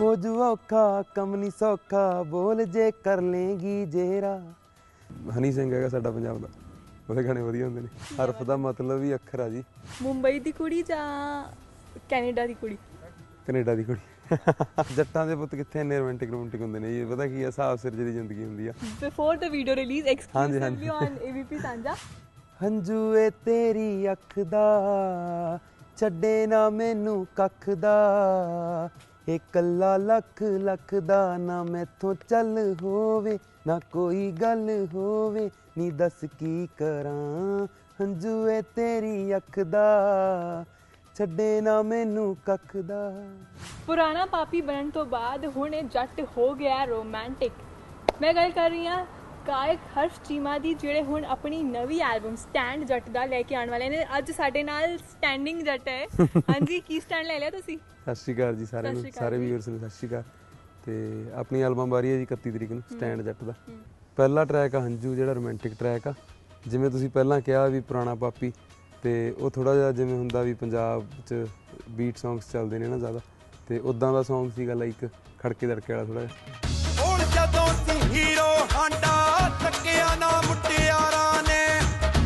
ਹੋ ਜੂ ਔਖਾ ਕੰਮ ਨਹੀਂ ਸੌਖਾ ਬੋਲ ਜੇ ਕਰ ਲੇਗੀ ਜੇਰਾ। ਹਨੀ ਸਿੰਘ ਹੈਗਾ ਸਾਡਾ ਪੰਜਾਬ ਦਾ। ਉਹਦੇ ਗਾਣੇ ਵਧੀਆ ਹੁੰਦੇ ਨੇ। ਹਰਫ ਦਾ ਮਤਲਬ ਹੀ ਅੱਖਰ ਆ ਜੀ। ਮੁੰਬਈ ਦੀ ਕੁੜੀ ਜਾਂ ਕੈਨੇਡਾ ਦੀ ਕੁੜੀ? ਕੈਨੇਡਾ ਦੀ ਕੁੜੀ। ਜੱਟਾਂ ਦੇ ਪੁੱਤ ਕਿੱਥੇ ਇੰਨੇ ਰੋਮਾਂਟਿਕ ਰੋਮਾਂਟਿਕ ਹੁੰਦੇ ਨੇ ਇਹ ਪਤਾ ਕੀ ਆ ਹਿਸਾਬ ਸਿਰ ਦੀ ਜ਼ਿੰਦਗੀ ਹੁੰਦੀ ਆ। Before the video release exclusively. On AVP ਸਾਂਝਾ। ਹੰਝੂ ਏ ਤੇਰੀ ਅੱਖ ਦਾ ਛੱਡੇ ਨਾ ਮੈਨੂੰ ਕੱਖ ਦਾ। ਇਕੱਲਾ ਲੱਖ ਲੱਖ ਦਾ ਨਾ ਮੈਥੋਂ ਚੱਲ ਹੋਵੇ, ਨਾ ਕੋਈ ਗੱਲ ਹੋਵੇ, ਨੀ ਦੱਸ ਕੀ ਕਰਾਂ? ਹੰਝੂ ਏ ਤੇਰੀ ਅੱਖ ਦਾ, ਛੱਡੇ ਨਾ ਮੈਨੂੰ ਕੱਖ ਦਾ। ਪੁਰਾਣਾ ਪਾਪੀ ਬਣਨ ਤੋਂ ਬਾਅਦ ਹੁਣ ਇਹ ਜੱਟ ਹੋ ਗਿਆ ਰੋਮਾਂਟਿਕ। ਮੈਂ ਗੱਲ ਕਰ ਰਹੀ ਹਾਂ ਗਾਇਕ ਹਰਸ਼ ਚੀਮਾ ਦੀ ਜਿਹੜੇ ਹੁਣ ਆਪਣੀ ਨਵੀਂ ਐਲਬਮ ਸਟੈਂਡ ਜੱਟ ਦਾ ਲੈ ਕੇ ਆਉਣ ਵਾਲੇ ਨੇ। ਅੱਜ ਸਾਡੇ ਨਾਲ ਸਟੈਂਡਿੰਗ ਜੱਟ ਹੈ। ਹਾਂਜੀ ਕੀ ਸਟੈਂਡ ਲੈ ਲਿਆ ਤੁਸੀਂ? ਸਤਿ ਸ਼੍ਰੀ ਅਕਾਲ ਜੀ ਸਾਰਿਆਂ ਨੂੰ। ਸ਼੍ਰੀ। ਵੀਰਸ ਨੂੰ ਸਤਿ ਸ਼੍ਰੀ ਅਕਾਲ। ਤੇ ਆਪਣੀ ਐਲਬਮ ਆ ਰਹੀ ਹੈ ਜੀ 31 ਤਰੀਕ ਨੂੰ ਸਟੈਂਡ ਜੱਟ ਦਾ। ਪਹਿਲਾ ਟਰੈਕ ਆ ਹੰਝੂ ਜਿਹੜਾ ਰੋਮਾਂਟਿਕ ਟਰੈਕ ਆ। ਜਿਵੇਂ ਤੁਸੀਂ ਪਹਿਲਾਂ ਕਿਹਾ ਵੀ ਪੁਰਾਣਾ ਪਾਪੀ ਤੇ ਉਹ ਥੋੜਾ ਜਿਹਾ ਜਿਵੇਂ ਹੁੰਦਾ ਵੀ ਪੰਜਾਬ 'ਚ ਬੀਟ ਸੌਂਗਸ ਚੱਲਦੇ ਨੇ ਨਾ ਜ਼ਿਆਦਾ। ਤੇ ਉਦਾਂ ਦਾ ਸੌਂਗ ਸੀਗਾ ਲਾਈਕ ਖੜਕੇ ਦੜਕੇ ਵਾਲਾ ਥੋੜਾ ਜਿਹਾ। ਹੁਣ ਜਦੋਂ ਸੀ ਹੀਰੋ ਹਾਂਡਾ ਤੱਕਿਆ ਨਾ ਮੁਟਿਆਰਾਂ ਨੇ।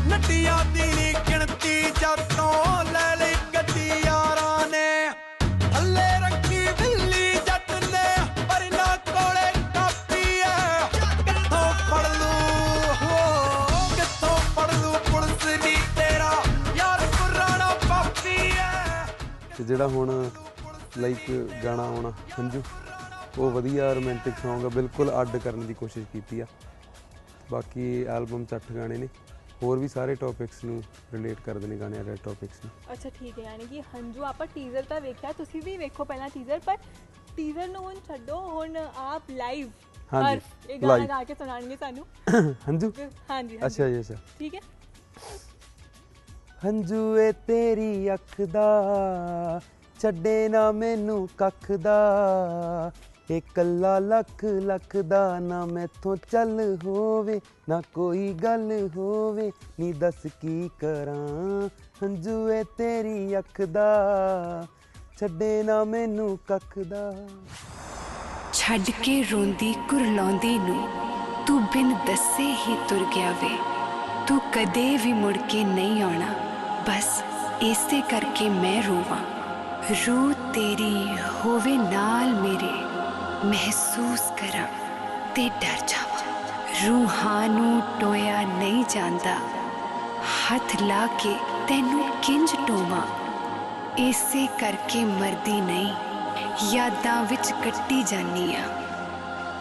ਨੱਟੀਆਂ ਦੀ ਨੀ ਗਿਣਤੀ ਜਦੋਂ ਲੈ ਲਈ ਗੱਡੀ ਯਾਰਾਂ ਨੇ। ਥੱਲੇ ਰੱਖੀ ਬਿੱਲੀ ਜੱਟ ਨੇ, ਪਰ ਨਾ ਕੋਲੇ ਕਾਪੀ ਐ। ਕਿੱਥੋਂ ਫੜ ਲੂ? ਹੋ, ਕਿੱਥੋਂ ਫੜ ਲੂ ਪੁਲਿਸ ਨੀ ਤੇਰਾ? ਯਾਰ ਪੁਰਾਣਾ ਪਾਪੀ ਐ। ਤੇ ਜਿਹੜਾ ਹੁਣ, ਲਾਈਕ ਗਾਣਾ ਆਉਣਾ, ਹੰਝੂ, ਉਹ ਵਧੀਆ ਰੋਮਾਂਟਿਕ Song ਆ, ਬਿਲਕੁਲ ਅੱਡ ਕਰਨ ਦੀ ਕੋਸ਼ਿਸ਼ ਕੀਤੀ ਆ। ਬਾਕੀ ਐਲਬਮ 'ਚ ਅੱਠ ਗਾਣੇ ਨੇ। ਹੋਰ ਵੀ ਸਾਰੇ ਟੌਪਿਕਸ ਨੂੰ ਰਿਲੇਟ ਕਰਦੇ ਨੇ ਗਾਣੇ ਵਾਲੇ ਟੌਪਿਕਸ ਨੂੰ। ਅੱਛਾ ਠੀਕ ਹੈ ਯਾਨੀ ਕਿ ਹੰਝੂ ਆਪਾਂ ਟੀਜ਼ਰ ਤਾਂ ਵੇਖਿਆ ਤੁਸੀਂ ਵੀ ਵੇਖੋ ਪਹਿਲਾਂ ਟੀਜ਼ਰ ਪਰ ਟੀਜ਼ਰ ਨੂੰ ਹੁਣ ਛੱਡੋ ਹੁਣ ਆਪ ਲਾਈਵ ਹਾਂਜੀ, ਇਹ ਗਾਣਾ। ਗਾ ਕੇ ਸੁਣਾਣਗੇ ਸਾਨੂੰ। ਹੰਝੂ? ਹਾਂਜੀ ਹਾਂਜੀ। ਅੱਛਾ ਜੀ ਅੱਛਾ। ਠੀਕ ਹੈ। ਹੰਝੂ ਏ ਤੇਰੀ ਅੱਖ ਦਾ ਛੱਡੇ ਨਾ ਮੈਨੂੰ ਕੱਖ ਦਾ। ਇਹ ਕੱਲਾ ਲੱਖ ਲੱਖ ਦਾ ਨਾ ਮੈਥੋਂ ਚੱਲ ਹੋਵੇ, ਨਾ ਕੋਈ ਗੱਲ ਹੋਵੇ, ਨੀ ਦੱਸ ਕੀ ਕਰਾਂ ਹੰਝੂ ਤੇਰੀ ਅੱਖ ਦਾ, ਛੱਡੇ ਨਾ ਮੈਨੂੰ ਕੱਖ ਦਾ। ਛੱਡ ਕੇ ਰੋਂਦੀ ਕੁਰਲਾਉਂਦੀ ਨੂੰ, ਤੂੰ ਬਿਨ ਦੱਸੇ ਹੀ ਤੁਰ ਗਿਆ ਵੇ। ਤੂੰ ਕਦੇ ਵੀ ਮੁੜ ਕੇ ਨਹੀਂ ਆਉਣਾ, ਬਸ ਇਸੇ ਕਰਕੇ ਮੈਂ ਰੋਵਾਂ। ਰੂਹ ਤੇਰੀ ਹੋਵੇ ਨਾਲ ਮੇਰੇ। ਮਹਿਸੂਸ ਕਰਾਂ ਤੇ ਡਰ ਜਾਵਾਂ। ਰੂਹਾਂ ਨੂੰ ਟੋਇਆ ਨਹੀਂ ਜਾਂਦਾ। ਹੱਥ ਲਾ ਕੇ ਤੈਨੂੰ ਕਿੰਜ ਟੋਵਾਂ? ਇਸੇ ਕਰਕੇ ਮਰਦੀ ਨਹੀਂ। ਯਾਦਾਂ ਵਿੱਚ ਕੱਟੀ ਜਾਨੀ ਆ।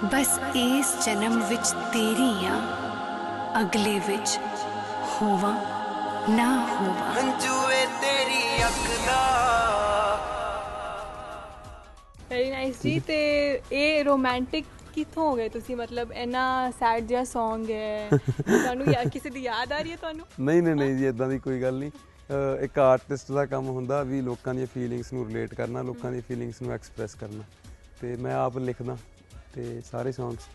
ਬਸ ਇਸ ਜਨਮ ਵਿੱਚ ਤੇਰੀ ਆ। ਅਗਲੇ ਵਿੱਚ ਹੋਵਾਂ, ਨਾ ਹੋਵਾਂ। ਹੰਝੂ ਤੇਰੀ ਅੱਖ ਦਾ ਵੈਰੀ ਨਾਈਸ ਜੀ ਤੇ ਇਹ ਰੋਮਾਂਟਿਕ ਕਿੱਥੋਂ ਹੋ ਗਏ ਤੁਸੀਂ? ਮਤਲਬ ਇੰਨਾ ਸੈਡ ਜਿਹਾ Song ਹੈ। ਤੁਹਾਨੂੰ ਯਾ ਕਿਸੇ ਦੀ ਯਾਦ ਆ ਰਹੀ ਹੈ ਤੁਹਾਨੂੰ? ਨਹੀਂ ਨਹੀਂ ਨਹੀਂ ਜੀ ਇਦਾਂ ਦੀ ਕੋਈ ਗੱਲ ਨਹੀਂ। ਇੱਕ ਆਰਟਿਸਟ ਦਾ ਕੰਮ ਹੁੰਦਾ ਵੀ ਲੋਕਾਂ ਦੀਆਂ ਫੀਲਿੰਗਸ ਨੂੰ ਰਿਲੇਟ ਕਰਨਾ ਲੋਕਾਂ ਦੀਆਂ ਫੀਲਿੰਗਸ ਨੂੰ ਐਕਸਪ੍ਰੈਸ ਕਰਨਾ। ਤੇ ਮੈਂ ਆਪ ਲਿਖਦਾ ਤੇ ਸਾਰੇ ਸੌਂਗਸ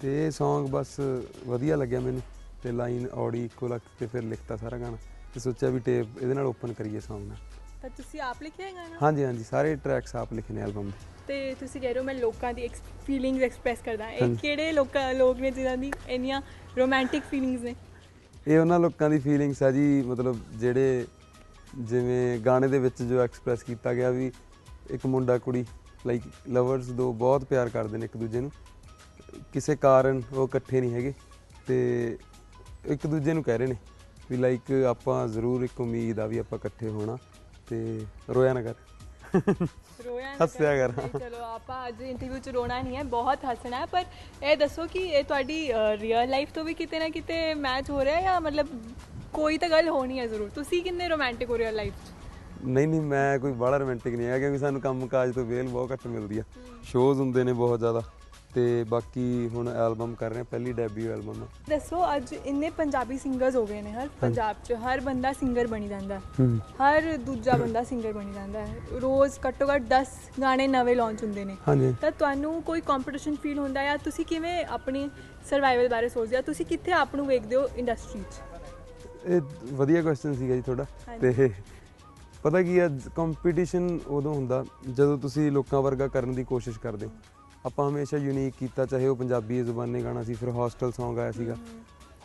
ਤੇ ਇਹ Song ਬਸ ਵਧੀਆ ਲੱਗਿਆ ਮੈਨੂੰ। ਤੇ ਲਾਈਨ ਔੜੀ ਇੱਕੋ ਲੱਗ ਕੇ ਫਿਰ ਲਿਖਤਾ ਸਾਰਾ ਗਾਣਾ। ਤੇ ਸੋਚਿਆ ਵੀ ਟੇਪ ਇਹਦੇ ਨਾਲ ਓਪਨ ਕਰੀਏ Song ਨਾਲ। ਤਾਂ ਤੁਸੀਂ ਆਪ ਲਿਖਿਆ ਹੈ ਗਾਣਾ? ਹਾਂਜੀ ਹਾਂਜੀ ਸਾਰੇ ਟਰੈਕਸ ਆਪ ਲਿਖੇ ਨੇ ਐਲਬਮ ਦੇ। ਤੇ ਤੁਸੀਂ ਕਹਿ ਰਹੇ ਹੋ ਮੈਂ ਲੋਕਾਂ ਦੀ ਫੀਲਿੰਗਸ ਐਕਸਪ੍ਰੈਸ ਕਰਦਾ ਇਹ। ਕਿਹੜੇ ਲੋਕਾਂ ਲੋਕ ਨੇ ਜਿਨ੍ਹਾਂ ਦੀ ਇੰਨੀਆਂ ਰੋਮਾਂਟਿਕ ਫੀਲਿੰਗਸ ਨੇ? ਇਹ ਉਹਨਾਂ ਲੋਕਾਂ ਦੀ ਫੀਲਿੰਗਸ ਆ ਜੀ ਮਤਲਬ ਜਿਹੜੇ ਜਿਵੇਂ ਗਾਣੇ ਦੇ ਵਿੱਚ ਜੋ ਐਕਸਪ੍ਰੈਸ ਕੀਤਾ ਗਿਆ ਵੀ ਇੱਕ ਮੁੰਡਾ ਕੁੜੀ ਲਾਈਕ ਲਵਰਸ ਦੋ ਬਹੁਤ ਪਿਆਰ ਕਰਦੇ ਨੇ ਇੱਕ ਦੂਜੇ ਨੂੰ। ਕਿਸੇ ਕਾਰਨ ਉਹ ਇਕੱਠੇ ਨਹੀਂ ਹੈਗੇ ਤੇ ਇੱਕ ਦੂਜੇ ਨੂੰ ਕਹਿ ਰਹੇ ਨੇ ਵੀ ਲਾਈਕ ਆਪਾਂ ਜ਼ਰੂਰ ਇੱਕ ਉਮੀਦ ਆ ਵੀ ਆਪਾਂ ਇਕੱਠੇ ਹੋਣਾ। ਤੇ ਰੋਇਆ ਨਾ ਕਰ। ਰੋਇਆ ਨਾ ਹੱਸਿਆ ਕਰ। ਨਹੀਂ, ਚਲੋ ਆਪਾਂ ਅੱਜ ਇੰਟਰਵਿਊ ਚ ਰੋਣਾ ਨਹੀਂ ਹੈ ਬਹੁਤ ਹੱਸਣਾ ਹੈ ਪਰ ਇਹ ਦੱਸੋ ਕਿ ਇਹ ਤੁਹਾਡੀ ਰੀਅਲ ਲਾਈਫ ਤੋਂ ਵੀ ਕਿਤੇ ਨਾ ਕਿਤੇ ਮੈਚ ਹੋ ਰਿਹਾ ਹੈ ਜਾਂ ਮਤਲਬ ਕੋਈ ਤਾਂ ਗੱਲ ਹੋਣੀ ਹੈ ਜ਼ਰੂਰ? ਤੁਸੀਂ ਕਿੰਨੇ ਰੋਮਾਂਟਿਕ ਹੋ ਰੀਅਲ ਲਾਈਫ ਚ? ਨਹੀਂ ਨਹੀਂ ਮੈਂ ਕੋਈ ਬੜਾ ਰੋਮਾਂਟਿਕ ਨਹੀਂ ਹੈਗਾ ਕਿਉਂਕਿ ਸਾਨੂੰ ਕੰਮ ਕਾਜ ਤੋਂ ਵੇਲ ਬਹੁਤ ਘੱਟ ਮਿਲਦੀ ਆ। ਸ਼ੋਜ਼ ਹੁੰਦੇ ਨੇ ਬਹੁਤ ਜ਼ਿਆਦਾ। ਤੇ ਬਾਕੀ ਹੁਣ ਐਲਬਮ ਕਰ ਰਹੇ ਹਾਂ ਪਹਿਲੀ ਡੈਬਿਊ ਐਲਬਮ ਆ। ਦੱਸੋ ਅੱਜ ਇੰਨੇ ਪੰਜਾਬੀ ਸਿੰਗਰਸ ਹੋ ਗਏ ਨੇ ਹਰ ਪੰਜਾਬ 'ਚ ਹਰ ਬੰਦਾ ਸਿੰਗਰ ਬਣੀ ਜਾਂਦਾ ਹੈ। ਹੂੰ। ਹਰ ਦੂਜਾ ਬੰਦਾ ਸਿੰਗਰ ਬਣੀ ਜਾਂਦਾ ਹੈ। ਰੋਜ਼ ਘੱਟੋ ਘੱਟ 10 ਗਾਣੇ ਨਵੇਂ ਲਾਂਚ ਹੁੰਦੇ ਨੇ। ਹਾਂਜੀ। ਤਾਂ ਤੁਹਾਨੂੰ ਕੋਈ ਕੰਪੀਟੀਸ਼ਨ ਫੀਲ ਹੁੰਦਾ ਜਾਂ ਤੁਸੀਂ ਕਿਵੇਂ ਆਪਣੀ ਸਰਵਾਈਵਲ ਬਾਰੇ ਸੋਚਦੇ ਹੋ? ਤੁਸੀਂ ਕਿੱਥੇ ਆਪ ਨੂੰ ਵੇਖਦੇ ਹੋ ਇੰਡਸਟਰੀ 'ਚ? ਇਹ ਵਧੀਆ ਕੁਐਸਚਨ ਸੀਗਾ ਜੀ ਤੁਹਾਡਾ। ਤੇ ਪਤਾ ਕੀ ਹੈ ਕੰਪੀਟੀਸ਼ਨ ਉਦੋਂ ਹੁੰਦਾ ਜਦੋਂ ਤੁਸੀਂ ਲੋਕਾਂ ਵਰਗਾ ਕਰਨ ਦੀ ਕੋਸ਼ਿਸ਼ ਕਰਦੇ ਹੋ। ਆਪਾਂ ਹਮੇਸ਼ਾ ਯੂਨੀਕ ਕੀਤਾ, ਚਾਹੇ ਉਹ ਪੰਜਾਬੀ ਜ਼ੁਬਾਨੀ ਗਾਣਾ ਸੀ, ਫਿਰ ਹੌਸਟਲ Song ਆਇਆ ਸੀਗਾ।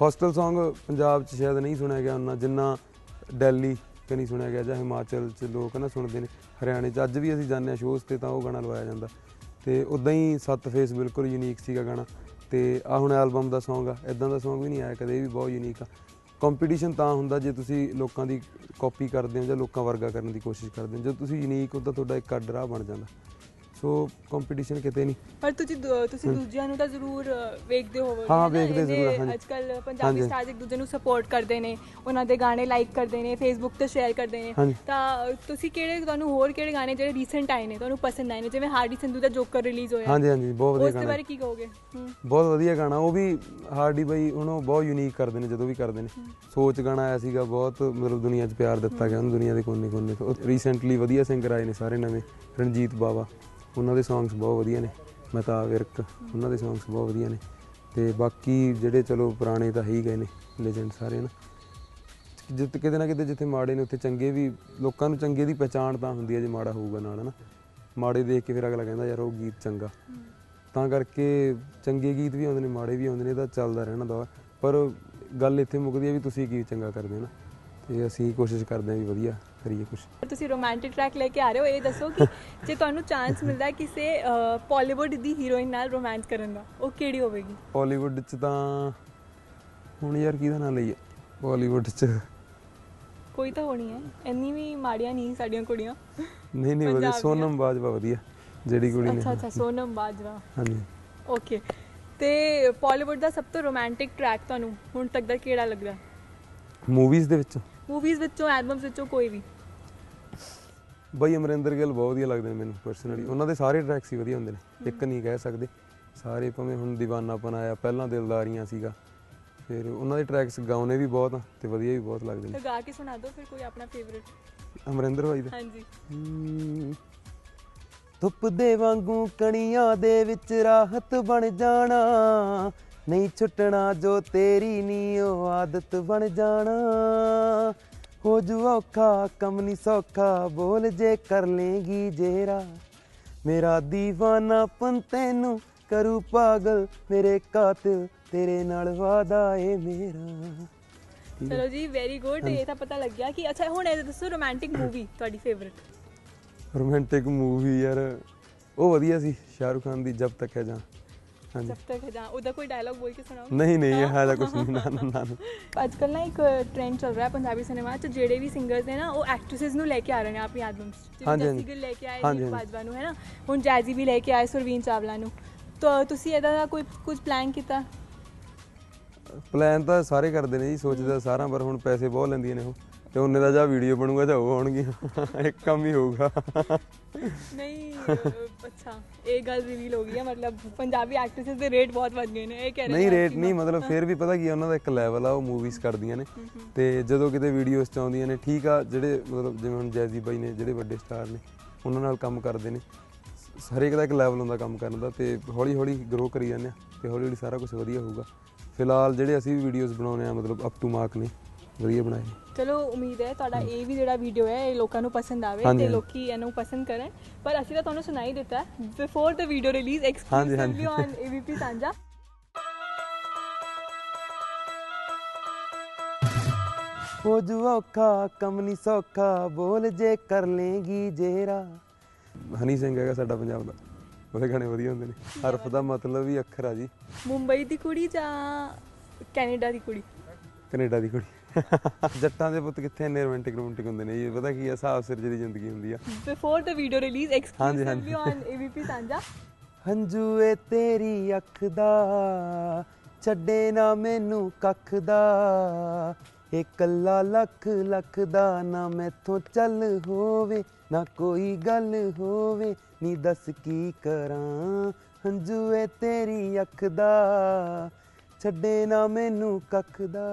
ਹੌਸਟਲ Song ਪੰਜਾਬ 'ਚ ਸ਼ਾਇਦ ਨਹੀਂ ਸੁਣਿਆ ਗਿਆ ਉਹਨਾਂ ਜਿੰਨਾ ਦਿੱਲੀ ਤੇ ਨਹੀਂ ਸੁਣਿਆ ਗਿਆ, ਜਾਂ ਹਿਮਾਚਲ 'ਚ ਲੋਕ ਨਾ ਸੁਣਦੇ ਨੇ, ਹਰਿਆਣੇ 'ਚ। ਅੱਜ ਵੀ ਅਸੀਂ ਜਾਂਦੇ ਹਾਂ ਸ਼ੋਜ਼ ਤੇ ਤਾਂ ਉਹ ਗਾਣਾ ਲਵਾਇਆ ਜਾਂਦਾ। ਤੇ ਉਦਾਂ ਹੀ ਸੱਤ ਫੇਸ ਬਿਲਕੁਲ ਯੂਨੀਕ ਸੀਗਾ ਗਾਣਾ। ਤੇ ਆ ਹੁਣ ਐਲਬਮ ਦਾ Song ਆ ਇਦਾਂ ਦਾ Song ਵੀ ਨਹੀਂ ਆਇਆ ਕਦੇ ਵੀ ਬਹੁਤ ਯੂਨੀਕ ਆ। ਕੰਪੀਟੀਸ਼ਨ ਤਾਂ ਹੁੰਦਾ ਜੇ ਤੁਸੀਂ ਲੋਕਾਂ ਦੀ ਕਾਪੀ ਕਰਦੇ ਹੋ ਜਾਂ ਲੋਕਾਂ ਵਰਗਾ ਕਰਨ ਦੀ ਕੋਸ਼ਿਸ਼ ਕਰਦੇ ਹੋ। ਜਦੋਂ ਤੁਸੀਂ ਯੂਨੀਕ ਉਹਦਾ ਤੁਹਾਡਾ ਇੱਕ ਅੱਡ ਰਾਹ ਬਣ ਜਾਂਦਾ। ਸੋ ਕੰਪੀਟੀਸ਼ਨ ਕਿਤੇ ਨਹੀਂ। ਪਰ ਤੁਸੀਂ ਦੂ- ਤੁਸੀਂ ਦੂਜਿਆਂ ਨੂੰ ਤਾਂ ਜ਼ਰੂਰ ਅ, ਵੇਖਦੇ ਹੋਵੋਗੇ ਹਾਂ, ਵੇਖਦੇ ਜ਼ਰੂਰ ਆ, ਹਾਂਜੀ। ਅੱਜ ਕੱਲ ਪੰਜਾਬੀ ਹਾਂਜੀ। ਸਟਾਰਸ ਇੱਕ ਦੂਜੇ ਨੂੰ ਸਪੋਰਟ ਕਰਦੇ ਨੇ ਉਹਨਾਂ ਦੇ ਗਾਣੇ ਲਾਈਕ ਕਰਦੇ ਨੇ ਫੇਸਬੁੱਕ ਤੇ ਸ਼ੇਅਰ ਕਰਦੇ ਨੇ। ਹਾਂਜੀ। ਤਾਂ ਅ, ਤੁਸੀਂ ਕਿਹੜੇ ਤੁਹਾਨੂੰ ਹੋਰ ਕਿਹੜੇ ਗਾਣੇ ਜਿਹੜੇ ਰੀਸੈਂਟ ਆਏ ਨੇ ਤੁਹਾਨੂੰ ਪਸੰਦ ਆਏ ਨੇ? ਜਿਵੇਂ ਹਾਰਡੀ ਸੰਧੂ ਦਾ ਜੋਕਰ ਰਿਲੀਜ਼ ਹੋਇਆ। ਹਾਂਜੀ ਹਾਂਜੀ ਬਹੁਤ ਵਧੀਆ ਉਸ ਦੇ ਗਾਣਾ। ਬਾਰੇ ਕੀ ਕਹੋਗੇ? ਬਹੁਤ ਵਧੀਆ ਗਾਣਾ। ਉਹ ਵੀ ਹਾਰਡੀ ਬਾਈ ਹੁਣ ਉਹ ਬਹੁਤ ਯੂਨੀਕ ਕਰਦੇ ਨੇ ਜਦੋਂ ਵੀ ਕਰਦੇ ਨੇ। ਸੋਚ ਗਾਣਾ ਆਇਆ ਸੀਗਾ ਬਹੁਤ ਮਤਲਬ ਦੁਨੀਆ 'ਚ ਪਿਆਰ ਦਿੱਤਾ ਗਿਆ ਉਹਨੂੰ ਦੁਨੀਆ ਦੇ ਕੋਨੇ ਕੋਨੇ ਤੋਂ ਰੀਸੈਂਟਲੀ ਵਧੀਆ ਸਿੰਗਰ ਆਏ ਨੇ ਸਾਰੇ ਨਵੇਂ ਰਣਜੀਤ ਬਾਵਾ। ਉਹਨਾਂ ਦੇ ਸੌਂਗਸ ਬਹੁਤ ਵਧੀਆ ਨੇ, ਮਤਾ ਵਿਰਕ, ਉਹਨਾਂ ਦੇ ਸੌਂਗਸ ਬਹੁਤ ਵਧੀਆ ਨੇ ਤੇ ਬਾਕੀ ਜਿਹੜੇ ਚਲੋ ਪੁਰਾਣੇ ਤਾਂ ਹੀ ਗਏ ਨੇ ਲੈਜੈਂਡ ਸਾਰੇ ਨਾ। ਜਿੱਤ ਕਿਤੇ ਨਾ ਕਿਤੇ ਜਿੱਥੇ ਮਾੜੇ ਨੇ ਉੱਥੇ ਚੰਗੇ ਵੀ, ਲੋਕਾਂ ਨੂੰ ਚੰਗੇ ਦੀ ਪਛਾਣ ਤਾਂ ਹੁੰਦੀ ਹੈ ਜੇ ਮਾੜਾ ਹੋਊਗਾ ਨਾਲ ਨਾ ਮਾੜੇ ਦੇਖ ਕੇ ਫਿਰ ਅਗਲਾ ਕਹਿੰਦਾ, ਯਾਰ ਉਹ ਗੀਤ ਚੰਗਾ। ਤਾਂ ਕਰਕੇ ਚੰਗੇ ਗੀਤ ਵੀ ਆਉਂਦੇ ਨੇ, ਮਾੜੇ ਵੀ ਆਉਂਦੇ ਨੇ ਤਾਂ ਚੱਲਦਾ ਰਹਿਣਾ ਦੌਰ। ਪਰ ਗੱਲ ਇੱਥੇ ਮੁੱਕਦੀ ਹੈ ਵੀ ਤੁਸੀਂ ਕੀ ਚੰਗਾ ਕਰਦੇ ਹੋ ਨਾ। ਤੇ ਅਸੀਂ ਕੋਸ਼ਿਸ਼ ਕਰਦੇ ਹਾਂ ਵੀ ਵਧੀਆ ਕਰੀਏ ਕੁਝ ਤੁਸੀਂ ਰੋਮਾਂਟਿਕ ਟਰੈਕ ਲੈ ਕੇ ਆ ਰਹੇ ਹੋ ਇਹ ਦੱਸੋ ਕਿ ਜੇ ਤੁਹਾਨੂੰ ਚਾਂਸ ਮਿਲਦਾ ਕਿਸੇ ਬਾਲੀਵੁੱਡ ਦੀ ਹੀਰੋਇਨ ਨਾਲ ਰੋਮਾਂਸ ਕਰਨ ਦਾ ਉਹ ਕਿਹੜੀ ਹੋਵੇਗੀ? ਬਾਲੀਵੁੱਡ 'ਚ ਤਾਂ ਹੁਣ ਯਾਰ ਕਿਹਦਾ ਨਾਂ ਲਈਏ? ਬਾਲੀਵੁੱਡ 'ਚ। ਕੋਈ ਤਾਂ ਹੋਣੀ ਹੈ। ਇੰਨੀ ਵੀ ਮਾੜੀਆਂ ਨਹੀਂ ਸਾਡੀਆਂ ਕੁੜੀਆਂ। ਨਹੀਂ ਨਹੀਂ ਵਧੀਆ। ਸੋਨਮ ਬਾਜਵਾ ਵਧੀਆ। ਜਿਹੜੀ ਕੁੜੀ ਨੇ। ਅੱਛਾ ਅੱਛਾ ਸੋਨਮ ਬਾਜਵਾ। ਹਾਂਜੀ। ਓਕੇ ਤੇ ਬਾਲੀਵੁੱਡ ਦਾ ਸਭ ਤੋਂ ਰੋਮਾਂਟਿਕ ਟਰੈਕ ਤੁਹਾਨੂੰ ਹੁਣ ਤੱਕ ਦਾ ਕਿਹੜਾ ਲੱਗਦਾ ਮੂਵੀਜ਼ ਦੇ ਵਿੱਚ। ਮੂਵੀਜ਼ ਵਿੱਚੋਂ ਐਲਬਮਸ ਵਿੱਚੋਂ ਕੋਈ ਵੀ। ਬਈ ਅਮਰਿੰਦਰ ਗਿੱਲ ਬਹੁਤ ਵਧੀਆ ਲੱਗਦੇ ਨੇ ਮੈਨੂੰ ਪਰਸਨਲੀ ਉਹਨਾਂ ਦੇ ਸਾਰੇ ਟਰੈਕਸ ਹੀ ਵਧੀਆ ਹੁੰਦੇ ਨੇ। ਇੱਕ ਨਹੀਂ ਕਹਿ ਸਕਦੇ। ਸਾਰੇ ਭਾਵੇਂ ਹੁਣ ਦੀਵਾਨਾਪਨ ਆਇਆ ਪਹਿਲਾਂ ਦਿਲਦਾਰੀਆਂ ਸੀਗਾ। ਫਿਰ ਉਹਨਾਂ ਦੇ ਟਰੈਕਸ ਗਾਉਣੇ ਵੀ ਬਹੁਤ ਆ ਤੇ ਵਧੀਆ ਵੀ ਬਹੁਤ ਲੱਗਦੇ ਤਾਂ ਨੇ ਗਾ ਕੇ ਸੁਣਾ ਦਿਓ ਫਿਰ ਕੋਈ ਆਪਣਾ ਫੇਵਰਿਟ ਅਮਰਿੰਦਰ ਭਾਈ ਦਾ। ਹਾਂਜੀ। ਧੁੱਪ ਦੇ ਵਾਂਗੂ ਕਣੀਆਂ ਦੇ ਵਿੱਚ ਰਾਹਤ ਬਣ ਜਾਣਾ। ਨਹੀਂ ਛੁੱਟਣਾ ਜੋ ਤੇਰੀ ਨੀ ਉਹ ਆਦਤ ਬਣ ਜਾਣਾ। ਹੋ ਜੂ ਔਖਾ ਕੰਮ ਨਹੀਂ ਸੌਖਾ ਬੋਲ ਜੇ ਕਰ ਲੇਗੀ ਜੇਰਾ। ਮੇਰਾ دیਵਾਨਾ ਪਨ ਤੈਨੂੰ ਕਰੂ ਪਾਗਲ ਮੇਰੇ ਕਾਤਿਲ ਤੇਰੇ ਨਾਲ ਵਾਦਾ ਏ ਮੇਰਾ। ਚਲੋ ਜੀ ਵੈਰੀ ਗੁੱਡ ਇਹ ਤਾਂ ਪਤਾ ਲੱਗ ਗਿਆ ਕਿ ਅੱਛਾ ਹੁਣ ਇਹ ਦੱਸੋ ਰੋਮਾਂਟਿਕ ਮੂਵੀ ਤੁਹਾਡੀ ਫੇਵਰਿਟ ਰੋਮਾਂਟਿਕ ਮੂਵੀ ਯਾਰ ਉਹ ਵਧੀਆ ਸੀ ਸ਼ਾਹਰੁਖ ਖਾਨ ਦੀ ਜਬ ਤੱਕ ਹੈ ਜਾਂ। ਹਾਂਜੀ। ਜਬ ਤੱਕ ਹੈ ਜਾਂ ਉਹਦਾ ਕੋਈ ਡਾਇਲੌਗ ਬੋਲ ਕੇ ਸੁਣਾਓ ਨਹੀਂ ਨਹੀਂ ਇਹ ਹੈ ਕੁਝ ਨਹੀਂ ਨਾ ਨਾ। ਅੱਜ ਕੱਲ ਨਾ ਇੱਕ ਟ੍ਰੈਂਡ ਚੱਲ ਰਿਹਾ ਪੰਜਾਬੀ ਸਿਨੇਮਾ 'ਚ ਜਿਹੜੇ ਵੀ ਸਿੰਗਰਸ ਨੇ ਨਾ ਉਹ ਐਕਟ੍ਰੈਸਸ ਨੂੰ ਲੈ ਕੇ ਆ ਰਹੇ ਨੇ ਆਪਣੀ ਐਲਬਮਸ ਜਿਵੇਂ ਹਾਂਜੀ। ਗਿੱਲ ਲੈ ਕੇ ਆਏ ਹਾਂਜੀ। ਬਾਜਵਾ ਨੂੰ ਹੈ ਨਾ ਹੁਣ ਜੈਜ਼ੀ ਵੀ ਲੈ ਕੇ ਆਏ ਸੁਰਵੀਨ ਚਾਵਲਾ ਨੂੰ ਤਾਂ ਤੁਸੀਂ ਇਹਦਾ ਦਾ ਕੋਈ ਕੁਝ ਪਲਾਨ ਕੀਤਾ ਪਲਾਨ ਤਾਂ ਸਾਰੇ ਕਰਦੇ ਨੇ ਜੀ ਸੋਚਦਾ ਸਾਰਾ ਪਰ ਹੁਣ ਪੈਸੇ ਬਹੁਤ ਲੈਂਦੀਆਂ ਨੇ ਉਹ। ਤੇ ਉਹਨੇ ਦਾ ਜਾਂ ਵੀਡੀਓ ਬਣੂਗਾ ਜਾਂ ਉਹ ਆਉਣਗੀਆਂ। ਇੱਕ ਕੰਮ ਹੀ ਹੋਊਗਾ। ਨਹੀਂ ਅੱਛਾ ਇਹ ਗੱਲ ਰਿਵੀਲ ਹੋ ਗਈ ਹੈ ਮਤਲਬ ਪੰਜਾਬੀ ਐਕਟ੍ਰੈਸਸ ਦੇ ਰੇਟ ਬਹੁਤ ਵੱਧ ਗਏ ਨੇ ਇਹ ਕਹਿ ਰਹੇ ਨਹੀਂ ਰੇਟ ਨਹੀਂ ਮਤਲਬ ਫਿਰ ਵੀ ਪਤਾ ਕੀ ਉਹਨਾਂ ਦਾ ਇੱਕ ਲੈਵਲ ਆ ਉਹ ਮੂਵੀਜ਼ ਕਰਦੀਆਂ ਨੇ। ਤੇ ਜਦੋਂ ਕਿਤੇ ਵੀਡੀਓਜ਼ ਚ ਆਉਂਦੀਆਂ ਨੇ ਠੀਕ ਆ ਜਿਹੜੇ ਮਤਲਬ ਜਿਵੇਂ ਹੁਣ ਜੈਜ਼ੀ ਬਾਈ ਨੇ ਜਿਹੜੇ ਵੱਡੇ ਸਟਾਰ ਨੇ ਉਹਨਾਂ ਨਾਲ ਕੰਮ ਕਰਦੇ ਨੇ। ਹਰੇਕ ਦਾ ਇੱਕ ਲੈਵਲ ਹੁੰਦਾ ਕੰਮ ਕਰਨ ਦਾ ਤੇ ਹੌਲੀ ਹੌਲੀ ਗਰੋ ਕਰੀ ਜਾਂਦੇ ਆ ਤੇ ਹੌਲੀ ਹੌਲੀ ਸਾਰਾ ਕੁਝ ਵਧੀਆ ਹੋਊਗਾ। ਫਿਲਹਾਲ ਜਿਹੜੇ ਅਸੀਂ ਵੀ ਵੀਡੀਓਜ਼ ਬਣਾਉਨੇ ਆ ਮਤਲਬ ਅਪ ਟੂ ਮਾਰਕ ਨੇ ਵਧੀਆ ਬਣਾਏ। ਨੇ ਚਲੋ ਉਮੀਦ ਹੈ ਤੁਹਾਡਾ ਇਹ ਵੀ ਜਿਹੜਾ ਵੀਡੀਓ ਹੈ ਇਹ ਲੋਕਾਂ ਨੂੰ ਪਸੰਦ ਆਵੇ ਤੇ। ਲੋਕੀ ਇਹਨੂੰ ਪਸੰਦ ਕਰਨ। ਪਰ ਅਸੀਂ ਤਾਂ ਤੁਹਾਨੂੰ ਸੁਣਾਈ ਦਿੱਤਾ before the video release exclusively. On AVP ਸਾਂਝਾ। ਹੋ ਜੂ ਔਖਾ ਕੰਮ ਨਹੀਂ ਸੌਖਾ ਬੋਲ ਜੇ ਕਰ ਲੇਗੀ ਜੇਰਾ। ਹਨੀ ਸਿੰਘ ਹੈਗਾ ਸਾਡਾ ਪੰਜਾਬ ਦਾ। ਉਹਦੇ ਗਾਣੇ ਵਧੀਆ ਹੁੰਦੇ ਨੇ। ਹਰਫ ਦਾ ਮਤਲਬ ਵੀ ਅੱਖਰ ਆ ਜੀ। ਮੁੰਬਈ ਦੀ ਕੁੜੀ ਜਾਂ ਕੈਨੇਡਾ ਦੀ ਕੁੜੀ? ਕੈਨੇਡਾ ਦੀ ਕੁੜੀ। ਜੱਟਾਂ ਦੇ ਪੁੱਤ ਕਿੱਥੇ ਇੰਨੇ ਰੋਮਾਂਟਿਕ ਰੋਮਾਂਟਿਕ ਹੁੰਦੇ ਨੇ? ਇਹ ਪਤਾ ਕੀ ਆ ਹਿਸਾਬ ਸਿਰ ਦੀ ਜ਼ਿੰਦਗੀ ਹੁੰਦੀ ਆ। Before the video release exclusively on AVP ਸਾਂਝਾ ਹੰਝੂ ਏ ਤੇਰੀ ਅੱਖ ਦਾ ਛੱਡੇ ਨਾ ਮੈਨੂੰ ਕੱਖ ਦਾ। ਇਹ ਕੱਲਾ ਲੱਖ ਲੱਖ ਦਾ ਨਾ ਮੈਥੋਂ ਚੱਲ ਹੋਵੇ ਨਾ ਕੋਈ ਗੱਲ ਹੋਵੇ ਨੀ ਦੱਸ ਕੀ ਕਰਾਂ। ਹੰਝੂ ਏ ਤੇਰੀ ਅੱਖ ਦਾ ਛੱਡੇ ਨਾ ਮੈਨੂੰ ਕੱਖ ਦਾ।